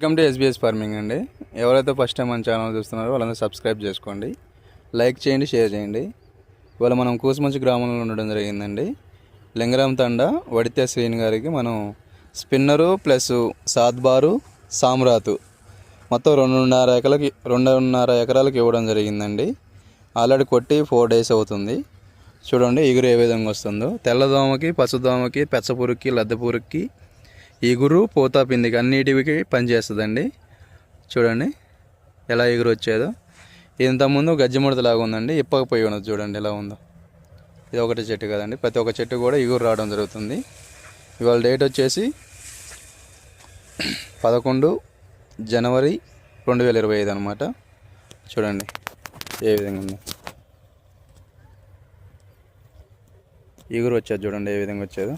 Welcome to SBS farming అండి. ఎవరైతే first time మన ఛానల్ చూస్తున్నారో వాళ్ళందరూ సబ్స్క్రైబ్ చేసుకోండి. లైక్ చేయండి షేర్ చేయండి. ఇవాళ మనం కూసుమంచి గ్రామంలో ఉండడం జరిగిందండి. లింగరామ్ తండ వడితే శ్రీని గారికి మనం స్పిన్నరు ప్లస్ సాద్బారు సామ్రాతు. మొత్తం రెండున్నర ఎకరాలకి రెండున్నర ఎకరాలకి ఇవ్వడం జరిగిందండి. ఆల్రెడీ కొట్టి ఫోర్ డేస్ అవుతుంది. చూడండి ఎగురు ఏ విధంగా వస్తుందో. తెల్లదోమకి పసుదోమకి పెచ్చపురుక్కి లద్దపురుక్కి ఎగురు పోతా పిందికి అన్నిటికి పనిచేస్తుందండి చూడండి ఎలా ఎగురు వచ్చేదో ఇంతకుముందు గజ్జిముడతలాగా ఉందండి ఇప్పకపోయి ఉన్నది చూడండి ఎలా ఉందో. ఇది ఒకటి చెట్టు కదండి ప్రతి ఒక్క చెట్టు కూడా ఎగురు రావడం జరుగుతుంది. ఇవాళ డేట్ వచ్చేసి పదకొండు జనవరి రెండు వేల ఇరవై ఐదు అనమాట చూడండి ఏ విధంగా ఉందో. ఎగురు వచ్చేది చూడండి ఏ విధంగా వచ్చేదో.